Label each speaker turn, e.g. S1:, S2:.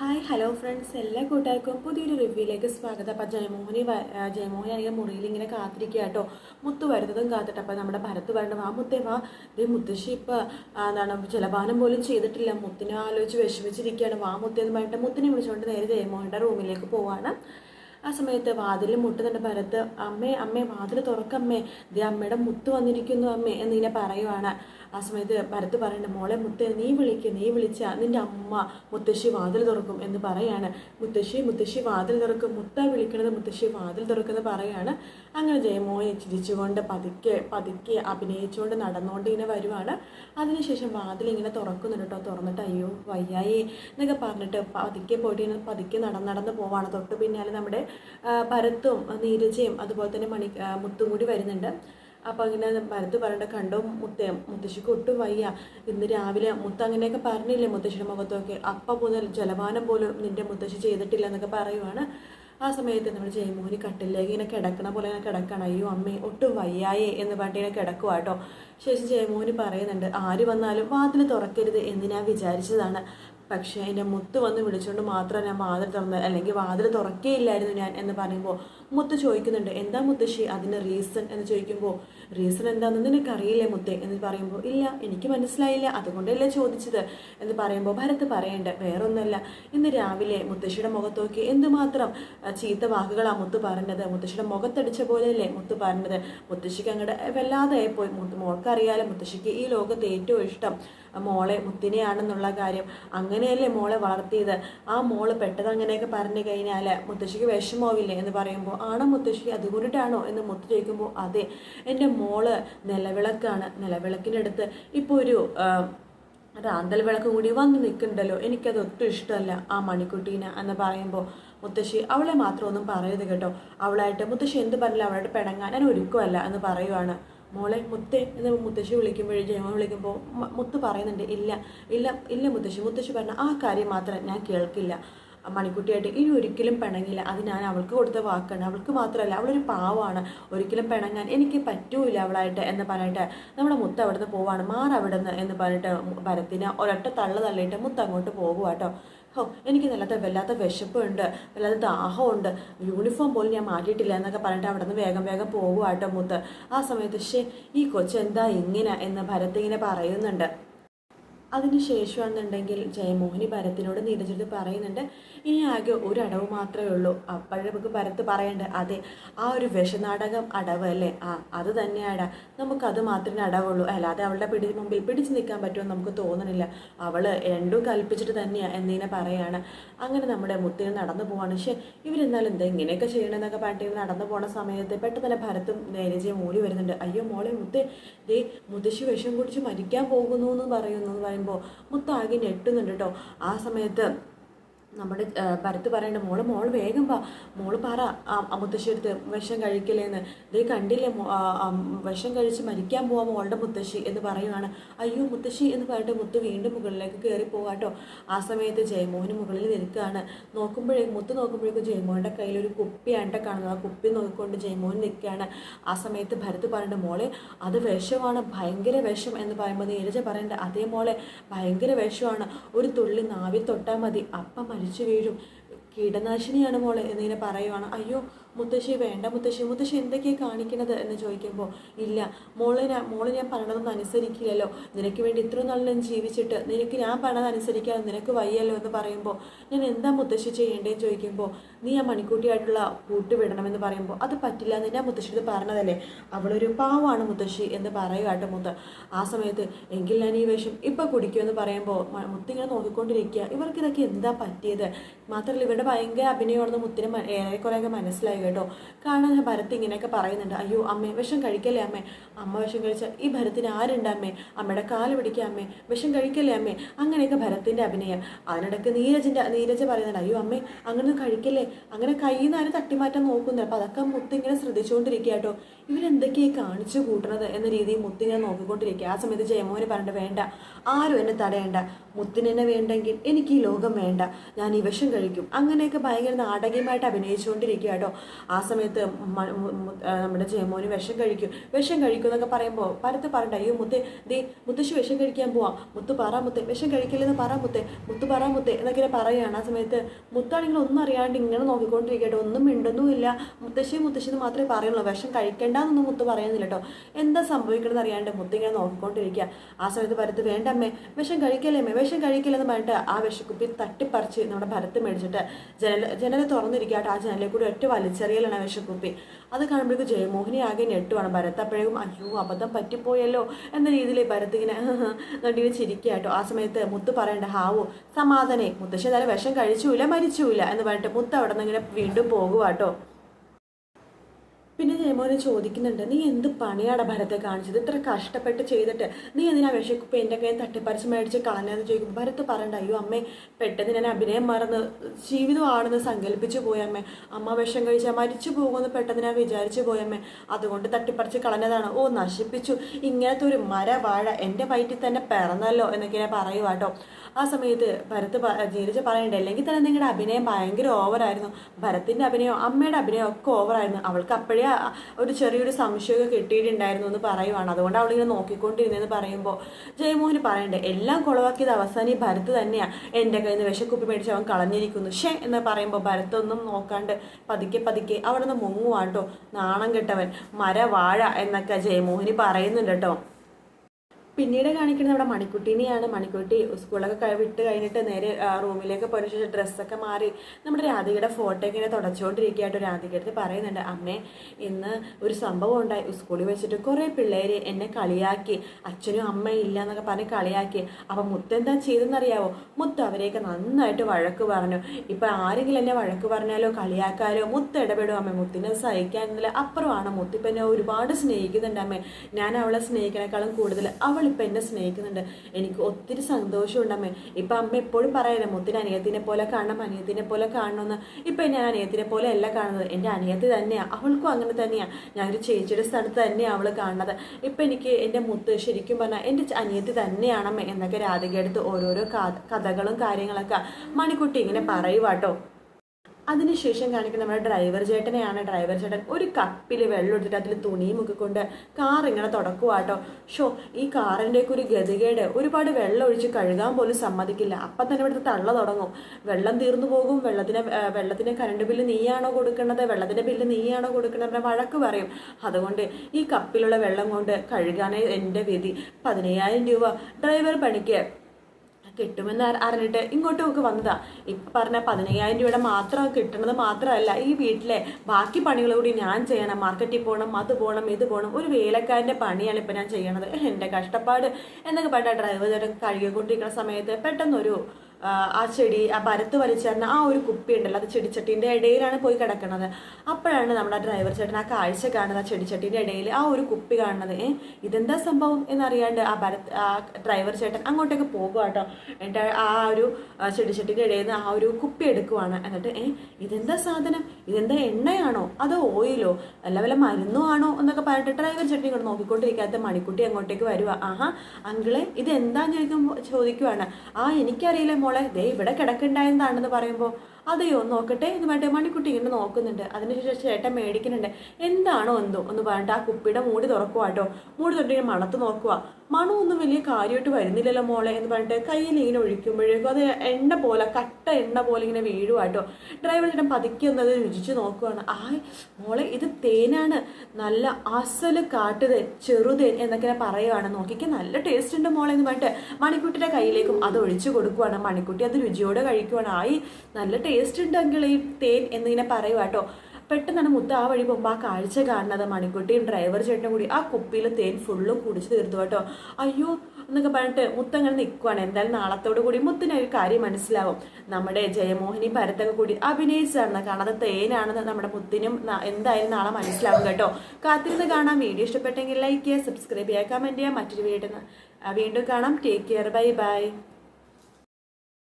S1: Hi hello friends എല്ലാ കൂട്ടുകാർക്കും പുതിയൊരു റിവ്യൂയിലേക്ക് സ്വാഗതം. അപ്പം ജയമോഹനി ജയമോഹനി ആണെങ്കിൽ മുറിയിൽ ഇങ്ങനെ കാത്തിരിക്കുക കേട്ടോ. മുത്ത് വരുന്നതും കാത്തിട്ട് അപ്പം നമ്മുടെ ഭരത്ത് വരണം ആ മുത്തേ വാ. ദേ മുത്തശ്ശി ഇപ്പോൾ എന്താണ് ജലപാനം പോലും ചെയ്തിട്ടില്ല. മുത്തിനെ ആലോചിച്ച് വിഷമിച്ചിരിക്കുകയാണ്. വാ മുത്തേ എന്ന് പറഞ്ഞിട്ട് മുത്തിനെ വിളിച്ചുകൊണ്ട് നേരെ ജയമോഹന്റെ റൂമിലേക്ക് പോവാണ്. ആ സമയത്ത് വാതിൽ മുട്ടുന്നുണ്ട് ഭരത്ത് അമ്മേ അമ്മേ വാതിൽ തുറക്കമ്മേ ദേ അമ്മയുടെ മുത്ത് വന്നിരിക്കുന്നു അമ്മേ എന്നിങ്ങനെ പറയുവാണ്. ആ സമയത്ത് ഭരത് പറയുന്നുണ്ട് മോളെ മുത്തേ നീ വിളിക്ക് നീ വിളിച്ച നിന്റെ അമ്മ മുത്തശ്ശി വാതിൽ തുറക്കും എന്ന് പറയാണ്. മുത്തശ്ശി മുത്തശ്ശി വാതിൽ തുറക്കും മുത്ത വിളിക്കണത് മുത്തശ്ശി വാതിൽ തുറക്കുന്നത് പറയാണ്. അങ്ങനെ ജയമോനെ ചിരിച്ചുകൊണ്ട് പതുക്കെ പതുക്കെ അഭിനയിച്ചുകൊണ്ട് നടന്നുകൊണ്ട് ഇങ്ങനെ വരുവാണ്. അതിനുശേഷം വാതിൽ ഇങ്ങനെ തുറക്കുന്നുണ്ട് കേട്ടോ. തുറന്നിട്ട് അയ്യോ വയ്യായി എന്നൊക്കെ പറഞ്ഞിട്ട് പതുക്കെ പോയിട്ട് ഇങ്ങനെ പതുക്കെ നടന്ന് നടന്ന് പോവാണ്. തൊട്ട് പിന്നാലെ നമ്മുടെ ഭരത്തും നീരജയും അതുപോലെ തന്നെ മണി മുത്തും കൂടി വരുന്നുണ്ട്. അപ്പോൾ അങ്ങനെ ഭരത് പറയണ്ട കണ്ടോ മുത്തേ മുത്തശ്ശിക്ക് ഒട്ടും വയ്യ. ഇന്ന് രാവിലെ മുത്ത അങ്ങനെയൊക്കെ പറഞ്ഞില്ലേ മുത്തശ്ശിയുടെ മുഖത്തൊക്കെ. അപ്പം മുതൽ ജലപാനം പോലും നിന്റെ മുത്തശ്ശി ചെയ്തിട്ടില്ല എന്നൊക്കെ പറയുവാണ്. ആ സമയത്ത് നമ്മൾ ജയമോഹിനി കട്ടിലേക്ക് ഇങ്ങനെ കിടക്കണ പോലെ ഇങ്ങനെ കിടക്കണം. അയ്യോ അമ്മേ ഒട്ടും വയ്യായേ എന്ന് പറഞ്ഞിട്ട് ഇങ്ങനെ കിടക്കുക കേട്ടോ ശേഷം ജയമോഹിനി പറയുന്നുണ്ട് ആര് വന്നാലും വാതിൽ തുറക്കരുത് എന്ന് ഞാൻ വിചാരിച്ചതാണ്. പക്ഷേ എന്റെ മുത്ത് വന്ന് വിളിച്ചുകൊണ്ട് മാത്രം ഞാൻ വാതിൽ തുറന്നത് അല്ലെങ്കിൽ വാതിൽ തുറക്കേ ഇല്ലായിരുന്നു ഞാൻ എന്ന് പറയുമ്പോൾ മുത്ത് ചോദിക്കുന്നുണ്ട് എന്താ മുത്തശ്ശി അതിന് റീസൺ എന്ന് ചോദിക്കുമ്പോൾ റീസൺ എന്താണെന്ന് നിനക്കറിയില്ലേ മുത്തേ? എന്ന് പറയുമ്പോൾ ഇല്ല എനിക്ക് മനസ്സിലായില്ല അതുകൊണ്ടല്ലേ ചോദിച്ചത്? എന്ന് പറയുമ്പോൾ ഭരത് പറയണ്ട വേറൊന്നുമല്ല. ഇന്ന് രാവിലെ മുത്തശ്ശിയുടെ മുഖത്ത് നോക്കി എന്തുമാത്രം ചീത്ത വാക്കുകളാണ് മുത്ത് പറഞ്ഞത്? മുത്തശ്ശിയുടെ മുഖത്തടിച്ച പോലെയല്ലേ മുത്ത് പറഞ്ഞത്? മുത്തശ്ശിക്ക് അങ്ങോട്ട് വല്ലാതെ പോയി മുത്ത് മോൾക്കറിയാലോ മുത്തശ്ശിക്ക് ഈ ലോകത്ത് ഏറ്റവും ഇഷ്ടം മോളെ മുത്തിനെയാണെന്നുള്ള കാര്യം. അങ്ങനെയല്ലേ മോളെ വളർത്തിയത്? ആ മോൾ പെട്ടെന്ന് അങ്ങനെയൊക്കെ പറഞ്ഞു കഴിഞ്ഞാൽ മുത്തശ്ശിക്ക് വിഷമാവില്ലേ എന്ന് പറയുമ്പോൾ ആണോ മുത്തശ്ശി അതുകൊണ്ടിട്ടാണോ എന്ന് മുത്ത് ചോദിക്കുമ്പോൾ അതെ എന്റെ മോൾ നിലവിളക്കാണ് നിലവിളക്കിനടുത്ത് ഇപ്പോൾ ഒരു റാന്തൽ വിളക്കും കൂടി വന്ന് നിൽക്കുന്നുണ്ടല്ലോ എനിക്കത് ഒട്ടും ഇഷ്ടമല്ല ആ മണിക്കുട്ടീനെ എന്ന് പറയുമ്പോൾ മുത്തശ്ശി അവളെ മാത്രം ഒന്നും പറയരുത് കേട്ടോ അവളായിട്ട് മുത്തശ്ശി എന്ത് പറഞ്ഞില്ല അവളായിട്ട് പിണങ്ങാൻ ഞാൻ ഒരുക്കുമല്ല എന്ന് പറയുവാണ്. മോളെ മുത്തേ എന്ന് മുത്തശ്ശി വിളിക്കുമ്പോഴേ ജയമ വിളിക്കുമ്പോൾ മുത്ത് പറയുന്നുണ്ട് ഇല്ല ഇല്ല ഇല്ല മുത്തശ്ശി മുത്തശ്ശി പറഞ്ഞ ആ കാര്യം മാത്രം ഞാൻ കേൾക്കില്ല മണിക്കുട്ടിയായിട്ട് ഇനി ഒരിക്കലും പിണങ്ങില്ല. അത് ഞാൻ അവൾക്ക് കൊടുത്ത വാക്കാണ്. അവൾക്ക് മാത്രമല്ല അവളൊരു പാവമാണ് ഒരിക്കലും പിണങ്ങാൻ എനിക്ക് പറ്റൂല അവളായിട്ട് എന്ന് പറഞ്ഞിട്ട് നമ്മുടെ മുത്ത് അവിടുന്ന് പോവാണ്. മാറ് അവിടുന്ന് എന്ന് പറഞ്ഞിട്ട് ഭരത്തിനെ ഒരൊറ്റ തള്ളു തള്ളിയിട്ട് മുത്ത് അങ്ങോട്ട് പോകുക കേട്ടോ ഹോ എനിക്ക് നല്ലത്തെ വല്ലാത്ത വിശപ്പുണ്ട്. വല്ലാത്ത ദാഹമുണ്ട് യൂണിഫോം പോലും ഞാൻ മാറ്റിയിട്ടില്ല എന്നൊക്കെ പറഞ്ഞിട്ട് അവിടെ നിന്ന് വേഗം വേഗം പോകുക കേട്ടോ മുത്ത്. ആ സമയത്ത് ഷേ ഈ കൊച്ചെന്താ ഇങ്ങനെ? എന്ന് ഭരത് ഇങ്ങനെ പറയുന്നുണ്ട്. അതിനുശേഷമാണെന്നുണ്ടെങ്കിൽ ജയമോഹിനി ഭരത്തിനോട് നീരജെടുത്ത് പറയുന്നുണ്ട് ഇനി ആകെ ഒരു അടവ് മാത്രമേ ഉള്ളൂ. അപ്പോഴേ നമുക്ക് ഭരത്ത് പറയണ്ടേ അതെ ആ ഒരു വിഷനാടകം അടവ് അല്ലേ? ആ അത് തന്നെയാടാ. നമുക്കത് മാത്രമേ അടവുള്ളൂ. അല്ലാതെ അവളുടെ പിടി മുമ്പിൽ പിടിച്ചു നിൽക്കാൻ പറ്റുമെന്ന് നമുക്ക് തോന്നണില്ല. അവൾ രണ്ടും കൽപ്പിച്ചിട്ട് തന്നെയാണ് എന്നിങ്ങനെ പറയാണ്. അങ്ങനെ നമ്മുടെ മുത്തിന് നടന്നു പോവാണ്. പക്ഷേ ഇവരെന്നാലും എന്താ ഇങ്ങനെയൊക്കെ ചെയ്യണമെന്നൊക്കെ പറഞ്ഞിട്ട് നടന്നു പോണ സമയത്ത് പെട്ടെന്ന് തന്നെ ഭരത്തും നേരജയും ഓടി വരുന്നുണ്ട്. അയ്യോ മോളെ മുത്തേ ദേ മുത്തശ്ശി വിഷം കുടിച്ച് മരിക്കാൻ പോകുന്നു എന്ന് പറയുന്നു എന്ന് പറയുമ്പോൾ മുത്താകെ ഞെട്ടുന്നുണ്ട് കേട്ടോ ആ സമയത്ത് നമ്മുടെ ഭരത്ത് പറയേണ്ട പറയണ്ട മോൾ മോൾ വേഗം പാ മോൾ പറ ആ ആ മുത്തശ്ശി വിഷം കഴിക്കലേന്ന്. ദേ കണ്ടില്ലേ വിഷം കഴിച്ച് മരിക്കാൻ പോവാ മോളുടെ മുത്തശ്ശി എന്ന് പറയുവാണ്. അയ്യോ മുത്തശ്ശി എന്ന് പറഞ്ഞിട്ട് മുത്ത് വീണ്ടും മുകളിലേക്ക് കയറി പോവാട്ടോ ആ സമയത്ത് ജയമോഹന് മുകളിൽ നിൽക്കുകയാണ് നോക്കുമ്പോഴേ മുത്ത് നോക്കുമ്പോഴേക്കും ജയമോഹന്റെ കയ്യിൽ ഒരു കുപ്പിയാണ് ട്ടോ കാണുന്നത്. ആ കുപ്പി നോക്കിക്കൊണ്ട് ജയമോഹൻ നിൽക്കുകയാണ് ആ സമയത്ത് ഭരത് പറഞ്ഞിട്ട് മോളെ അത് വിഷമാണ്. ഭയങ്കര വിഷം എന്ന് പറയുമ്പോൾ നീരജ പറയണ്ട അതേ മോളെ ഭയങ്കര വിഷമാണ്. ഒരു തുള്ളി നാവിൽ തൊട്ടാൽ മതി. അപ്പം മരിച്ചു വീഴും. കീടനാശിനിയാണ് മോളെ എന്നിങ്ങനെ പറയുവാണ്. അയ്യോ മുത്തശ്ശി വേണ്ട മുത്തശ്ശി മുത്തശ്ശി എന്തൊക്കെയാണ് കാണിക്കണത് എന്ന് ചോദിക്കുമ്പോൾ ഇല്ല മോളെ ഞാൻ മോളെ ഞാൻ പറയണതൊന്നും അനുസരിക്കില്ലല്ലോ. നിനക്ക് വേണ്ടി ഇത്ര ഞാൻ ജീവിച്ചിട്ട് നിനക്ക് ഞാൻ പറയണത് അനുസരിക്കാൻ നിനക്ക് വയ്യല്ലോ എന്ന് പറയുമ്പോൾ ഞാൻ എന്താ മുത്തശ്ശി ചെയ്യേണ്ടതെന്ന് ചോദിക്കുമ്പോൾ നീ ആ മണിക്കൂട്ടിയായിട്ടുള്ള കൂട്ട് വിടണമെന്ന് പറയുമ്പോൾ അത് പറ്റില്ല എന്ന് ഞാൻ മുത്തശ്ശിത് പറഞ്ഞതല്ലേ? അവളൊരു പാവമാണ് മുത്തശ്ശി എന്ന് പറയുകയാട്ടോ മുത്ത്. ആ സമയത്ത് എങ്കിൽ ഞാൻ ഈ വേഷം ഇപ്പം കുടിക്കുമെന്ന് പറയുമ്പോൾ മുത്തിങ്ങനെ നോക്കിക്കൊണ്ടിരിക്കുക. ഇവർക്ക് ഇതൊക്കെ എന്താ പറ്റിയത്? മാത്രമല്ല ഇവരുടെ ഭയങ്കര അഭിനയമാണെന്ന് മുത്തിന് ഏറെക്കുറെയൊക്കെ മനസ്സിലായി കേട്ടോ. കാരണം ഞാൻ ഭരത് ഇങ്ങനെയൊക്കെ പറയുന്നുണ്ട്. അയ്യോ അമ്മേ വിഷം കഴിക്കല്ലേ അമ്മേ? അമ്മ വിഷം കഴിച്ചാൽ ഈ ഭരത്തിന് ആരുണ്ട് അമ്മേ? അമ്മയുടെ കാൽ പിടിക്കുക അമ്മേ. വിഷം കഴിക്കല്ലേ അമ്മേ? അങ്ങനെയൊക്കെ ഭരത്തിന്റെ അഭിനയം. അതിനിടയ്ക്ക് നീരജിന്റെ നീരജ് പറയുന്നുണ്ട്. അയ്യോ അമ്മേ അങ്ങനെ കഴിക്കല്ലേ. അങ്ങനെ കയ്യിൽ നിന്ന് ആരും തട്ടിമാറ്റാൻ നോക്കുന്നില്ല അപ്പോൾ അതൊക്കെ മുത്ത് ഇങ്ങനെ ശ്രദ്ധിച്ചുകൊണ്ടിരിക്കുക കേട്ടോ. ഇവരെന്തൊക്കെയാണ് കാണിച്ചു കൂട്ടണത് എന്ന രീതിയിൽ മുത്ത് നോക്കിക്കൊണ്ടിരിക്കുക. ആ സമയത്ത് ജയമോഹന് പറഞ്ഞിട്ട് വേണ്ട. ആരും എന്നെ തടയേണ്ട. മുത്തിനെന്നെ വേണ്ടെങ്കിൽ എനിക്ക് ഈ ലോകം വേണ്ട. ഞാൻ ഈ വിഷം കഴിക്കും. അങ്ങനെയൊക്കെ ഭയങ്കര നാടകീയമായിട്ട് അഭിനയിച്ചുകൊണ്ടിരിക്കുക കേട്ടോ. ആ സമയത്ത് നമ്മുടെ ജയമോന് വിഷം കഴിക്കും. വിഷം കഴിക്കും എന്നൊക്കെ പറയുമ്പോൾ പരത്ത് പറയണ്ട അയ്യോ മുത്തേ ദേ മുത്തശ്ശി വിഷം കഴിക്കാൻ പോവാം. മുത്ത് പറ മുത്തേ. വിഷം കഴിക്കില്ലെന്ന് പറ മുത്തേ. മുത്ത് പറ മുത്തേ. എന്നൊക്കെ പറയുകയാണ്. ആ സമയത്ത് മുത്താണെങ്കിൽ ഒന്നും അറിയാണ്ട് ഇങ്ങനെ നോക്കിക്കൊണ്ടിരിക്കട്ടെ. ഒന്നും മിണ്ടുന്നുമില്ല. മുത്തശ്ശി മുത്തശ്ശി എന്ന് മാത്രമേ പറയുള്ളൂ. വിഷം കഴിക്കേണ്ടെന്നൊന്നും മുത്ത് പറയുന്നില്ല കേട്ടോ. എന്താ സംഭവിക്കണമെന്ന് അറിയാണ്ട് മുത്ത് ഇങ്ങനെ നോക്കിക്കൊണ്ടിരിക്കുക. ആ സമയത്ത് ഭരത് വേണ്ടമ്മേ വിഷം കഴിക്കല്ലേ അമ്മേ? വിഷം കഴിക്കില്ലെന്ന് പറഞ്ഞിട്ട് ആ വിഷക്കുപ്പി തട്ടിപ്പറിച്ച് നമ്മുടെ ഭരത്ത് മേടിച്ചിട്ട് ജനൽ ജനൽ തുറന്നിരിക്കാട്ട് ആ ജനലിൽ കൂടി ഒറ്റ വലിച്ചെറിയലാണ് ആ വിഷക്കുപ്പി. അത് കാണുമ്പോഴേക്കും ജയമോഹിനി ആകെ ഞെട്ടുവാണ്. ഭരത് അപ്പോഴേക്കും അയ്യോ അബദ്ധം പറ്റിപ്പോയല്ലോ എന്ന രീതിയിൽ ഭരത് ഇങ്ങനെ നടിയിൽ ചിരിക്കുക ആ സമയത്ത് മുത്ത് പറയണ്ട ഹാവോ സമാധാനേ മുത്തശ്ശി എന്തായാലും വിഷം കഴിച്ചൂല മരിച്ചൂല എന്ന് പറഞ്ഞിട്ട് മുത്ത് നിന്ന് ഇങ്ങനെ വീണ്ടും പോകുവാട്ടോ. പിന്നെ ജയമോനെ ചോദിക്കുന്നുണ്ട് നീ എന്ത് പണിയാണ് ഭരത്തെ കാണിച്ചത്? ഇത്ര കഷ്ടപ്പെട്ട് ചെയ്തിട്ട് നീ എന്തിനാ വിഷക്കുപ്പ് എന്റെ കയ്യിൽ തട്ടിപ്പറിച്ച് മേടിച്ച് കളഞ്ഞതെന്ന് ചോദിക്കും ഭരത്ത് പറയണ്ട അയ്യോ അമ്മേ പെട്ടെന്ന് ഞാൻ അഭിനയം മറന്ന് ജീവിതമാണെന്ന് സങ്കല്പിച്ചു പോയി അമ്മേ. വിഷം കഴിച്ചാൽ മരിച്ചു പോകുമെന്ന് പെട്ടെന്ന് ഞാൻ വിചാരിച്ചു പോയി അമ്മേ. അതുകൊണ്ട് തട്ടിപ്പറിച്ച് കളഞ്ഞതാണ്. ഓ നശിപ്പിച്ചു. ഇങ്ങനത്തെ ഒരു മര വാഴ എന്റെ വയറ്റിൽ തന്നെ പിറന്നല്ലോ എന്നൊക്കെ ഞാൻ പറയുക കേട്ടോ. ആ സമയത്ത് ഭരത് പ- പറയണ്ട അല്ലെങ്കിൽ തന്നെ നിങ്ങളുടെ അഭിനയം ഭയങ്കര ഓവറായിരുന്നു ഭരത്തിന്റെ അഭിനയം അമ്മയുടെ അഭിനയം ഒക്കെ ഓവറായിരുന്നു അവൾക്ക് അപ്പോഴേ ഒരു ചെറിയൊരു സംശയമൊക്കെ കിട്ടിയിട്ടുണ്ടായിരുന്നു എന്ന് പറയുവാണ്. അതുകൊണ്ട് അവളിങ്ങനെ നോക്കിക്കൊണ്ടിരുന്നെന്ന് പറയുമ്പോൾ ജയമോഹന് പറയണ്ടേ എല്ലാം കുളവാക്കിയത് അവസാനം ഈ ഭരത് തന്നെയാണ് എന്റെ കയ്യിൽ നിന്ന് വിശക്കുപ്പി മേടിച്ച് അവൻ കളഞ്ഞിരിക്കുന്നു. ഷേ എന്ന് പറയുമ്പോൾ ഭരത്തൊന്നും നോക്കാണ്ട് പതുക്കെ പതുക്കെ അവിടെ നിന്ന് മുങ്ങുവാട്ടോ നാണം കെട്ടവൻ മര വാഴ എന്നൊക്കെ ജയമോഹിനി പറയുന്നുണ്ട് കേട്ടോ പിന്നീട് കാണിക്കുന്നത് നമ്മുടെ മണിക്കുട്ടീനെയാണ്. മണിക്കുട്ടി സ്കൂളൊക്കെ വിട്ട് കഴിഞ്ഞിട്ട് നേരെ റൂമിലേക്ക് പോയ ശേഷം ഡ്രസ്സൊക്കെ മാറി നമ്മുടെ രാധികയുടെ ഫോട്ടോ ഇങ്ങനെ തുടച്ചുകൊണ്ടിരിക്കുകയായിട്ട് രാധികയുടെ പറയുന്നുണ്ട് അമ്മേ ഇന്ന് ഒരു സംഭവം ഉണ്ടായി. സ്കൂളിൽ വെച്ചിട്ട് കുറേ പിള്ളേര് എന്നെ കളിയാക്കി. അച്ഛനും അമ്മയും ഇല്ല എന്നൊക്കെ പറഞ്ഞ് കളിയാക്കി. അപ്പം മുത്ത് എന്താ ചെയ്തെന്നറിയാവോ മുത്ത് അവരെയൊക്കെ നന്നായിട്ട് വഴക്ക് പറഞ്ഞു. ഇപ്പം ആരെങ്കിലും എന്നെ വഴക്ക് പറഞ്ഞാലോ കളിയാക്കാലോ മുത്ത് ഇടപെടും അമ്മ. മുത്തിനെ സഹിക്കാനില്ല. അപ്പുറമാണ് മുത്ത്. എന്നെ ഒരുപാട് സ്നേഹിക്കുന്നുണ്ട് അമ്മേ. ഞാൻ അവളെ സ്നേഹിക്കണേക്കാളും കൂടുതൽ. അവൾ ഇപ്പം എന്നെ സ്നേഹിക്കുന്നുണ്ട്. എനിക്ക് ഒത്തിരി സന്തോഷമുണ്ട് അമ്മേ ഇപ്പം അമ്മ എപ്പോഴും പറയുന്നത് മുത്തിന് അനിയത്തിനെ പോലെ കാണണം അനിയത്തിനെ പോലെ കാണണമെന്ന് ഇപ്പം ഞാൻ അനിയത്തിനെ പോലെ അല്ല കാണുന്നത്. എന്റെ അനിയത്തി തന്നെയാണ് അവൾക്കും അങ്ങനെ തന്നെയാണ് ഞാനൊരു ചേച്ചിയുടെ സ്ഥലത്ത് തന്നെയാണ് അവൾ കാണുന്നത്. ഇപ്പം എനിക്ക് എന്റെ മുത്ത് ശരിക്കും പറഞ്ഞാൽ എന്റെ അനിയത്തി തന്നെയാണമ്മേ എന്നൊക്കെ രാധികയെടുത്ത് ഓരോരോ കഥകളും കാര്യങ്ങളൊക്കെ മണിക്കുട്ടി ഇങ്ങനെ പറയുവാട്ടോ. അതിനുശേഷം കാണിക്കുന്ന നമ്മുടെ ഡ്രൈവർ ചേട്ടനെയാണ് ഡ്രൈവർ ചേട്ടൻ. ഒരു കപ്പിൽ വെള്ളം എടുത്തിട്ട് അതിൽ തുണിയും ഒക്കെ കൊണ്ട് കാർ ഇങ്ങനെ തുടക്കുവാട്ടോ ഷോ ഈ കാറിന്റെ ഒക്കെ ഒരു ഗതികേട്. ഒരുപാട് വെള്ളം ഒഴിച്ച് കഴുകാൻ പോലും സമ്മതിക്കില്ല. അപ്പം തന്നെ ഇവിടുത്തെ തള്ള തുടങ്ങും. വെള്ളം തീർന്നു പോകും. വെള്ളത്തിന് വെള്ളത്തിന് കറണ്ട് ബില്ല് നീയാണോ കൊടുക്കുന്നത്? വെള്ളത്തിന്റെ ബില്ല് നീയാണോ കൊടുക്കുന്നത്? വഴക്ക് പറയും. അതുകൊണ്ട് ഈ കപ്പിലുള്ള വെള്ളം കൊണ്ട് കഴുകാനേ എന്റെ വിധി. പതിനയ്യായിരം രൂപ. ഡ്രൈവർ പണിക്ക് കിട്ടുമെന്ന് അറിഞ്ഞിട്ട് അറിഞ്ഞിട്ട് ഇങ്ങോട്ടൊക്കെ വന്നതാ. ഇപ്പൊ പറഞ്ഞ പതിനയ്യായിരം രൂപയുടെ മാത്രം കിട്ടുന്നത് മാത്രമല്ല ഈ വീട്ടിലെ ബാക്കി പണികൾ കൂടി ഞാൻ ചെയ്യണം. മാർക്കറ്റിൽ പോകണം അത് പോകണം ഇത് പോകണം ഒരു വേലക്കാരന്റെ പണിയാണ് ഇപ്പൊ ഞാൻ ചെയ്യണത്. എന്റെ കഷ്ടപ്പാട്. എന്നൊക്കെ പറഞ്ഞ ഡ്രൈവർ കഴുകിക്കൊണ്ടിരിക്കുന്ന സമയത്ത് പെട്ടെന്നൊരു ആ, ചെടി ആ പരത്ത് വലിച്ചേർന്ന ആ ഒരു കുപ്പി ഉണ്ടല്ലോ അത് ചെടിച്ചട്ടീന്റെ ഇടയിലാണ് പോയി കിടക്കുന്നത് അപ്പോഴാണ് നമ്മുടെ ഡ്രൈവർ ചേട്ടൻ ആ കാഴ്ച കാണുന്നത് ആ ചെടിച്ചട്ടീന്റെ ഇടയിൽ ആ ഒരു കുപ്പി കാണുന്നത്. ഏ ഇതെന്താ സംഭവം എന്നറിയാണ്ട് ആ ഭരത് ആ ഡ്രൈവർ ചേട്ടൻ അങ്ങോട്ടേക്ക് പോകുക കേട്ടോ എന്നിട്ട് ആ ഒരു ചെടിച്ചട്ടീന്റെ ഇടയിൽ നിന്ന് ആ ഒരു കുപ്പി എടുക്കുവാണ്. എന്നിട്ട് ഏ ഇതെന്താ സാധനം? ഇതെന്താ എണ്ണയാണോ? അതോ ഓയിലോ? അല്ല വല്ല മരുന്നോ ആണോ? എന്നൊക്കെ പറഞ്ഞിട്ട് ഡ്രൈവർ ചേട്ടൻ ഇങ്ങോട്ട് നോക്കിക്കൊണ്ടിരിക്കാത്ത മണിക്കുട്ടി അങ്ങോട്ടേക്ക് വരുക ആഹാ അങ്കിളെ ഇത് എന്താന്ന് ചോദിക്കുമ്പോൾ ചോദിക്കുവാണ്. ആ എനിക്കറിയില്ല മോളെ ദേ ഇവിടെ കിടക്കണ്ടായെന്താണെന്ന് പറയുമ്പോൾ അതെയോ നോക്കട്ടെ. എന്ന് പറഞ്ഞിട്ട് മണിക്കുട്ടി ഇങ്ങനെ നോക്കുന്നുണ്ട്. അതിനുശേഷം ചേട്ടൻ മേടിക്കുന്നുണ്ട്. എന്താണോ എന്തോ ഒന്ന് പറഞ്ഞിട്ട് ആ കുപ്പിയുടെ മൂടി തുറക്കുക കേട്ടോ മൂടി തൊട്ടിങ്ങനെ മണത്ത് നോക്കുക മണമൊന്നും വലിയ കാര്യമായിട്ട് വരുന്നില്ലല്ലോ മോളെ എന്ന് പറഞ്ഞിട്ട് കയ്യിൽ ഇങ്ങനെ ഒഴിക്കുമ്പോഴേക്കും അത് എണ്ണ പോലെ കട്ട എണ്ണ പോലെ ഇങ്ങനെ വീഴുക കേട്ടോ ഡ്രൈവർ ചേട്ടൻ പതുക്കി ഒന്ന് അത് രുചിച്ച് നോക്കുവാണ്. ആ മോളെ ഇത് തേനാണ്. നല്ല അസൽ കാട്ടുതേൻ ചെറുതേൻ എന്നൊക്കെ പറയുവാണ്. നോക്കിക്ക് നല്ല ടേസ്റ്റ് ഉണ്ട് മോളെ എന്ന് പറഞ്ഞിട്ട് മണിക്കുട്ടിയുടെ കയ്യിലേക്കും അത് ഒഴിച്ചു കൊടുക്കുവാണ്. മണിക്കുട്ടി അത് രുചിയോടെ കഴിക്കുവാണ്. ആയി നല്ല ടേസ്റ്റ് ഉണ്ടെങ്കിൽ ഈ തേൻ എന്നിങ്ങനെ പറയുക കേട്ടോ. പെട്ടെന്നാണ് മുത്ത ആ വഴി പോകുമ്പോൾ ആ കാഴ്ച കാണുന്നത്. മണിക്കുട്ടിയും ഡ്രൈവർ ചേട്ടനും കൂടി ആ കുപ്പിയിൽ തേൻ ഫുള്ളും കുടിച്ച് തീർത്തു കേട്ടോ. അയ്യോ എന്നൊക്കെ പറഞ്ഞിട്ട് മുത്ത് അങ്ങനെ നിൽക്കുവാണ് എന്തായാലും നാളത്തോടു കൂടി മുത്തിന് ഒരു കാര്യം മനസ്സിലാവും. നമ്മുടെ ജയമോഹിനി ഭരത്തൊക്കെ കൂടി അഭിനയിച്ചാണ് കാണാതെ തേനാണെന്ന് നമ്മുടെ മുത്തിനും എന്തായാലും നാളെ മനസ്സിലാവും കേട്ടോ. കാത്തിരുന്ന് കാണാം. വീഡിയോ ഇഷ്ടപ്പെട്ടെങ്കിൽ ലൈക്ക് ചെയ്യുക സബ്സ്ക്രൈബ് ചെയ്യുക കമന്റ് ചെയ്യുക. മറ്റൊരു വീഡിയോ വീണ്ടും കാണാം. Take care bye bye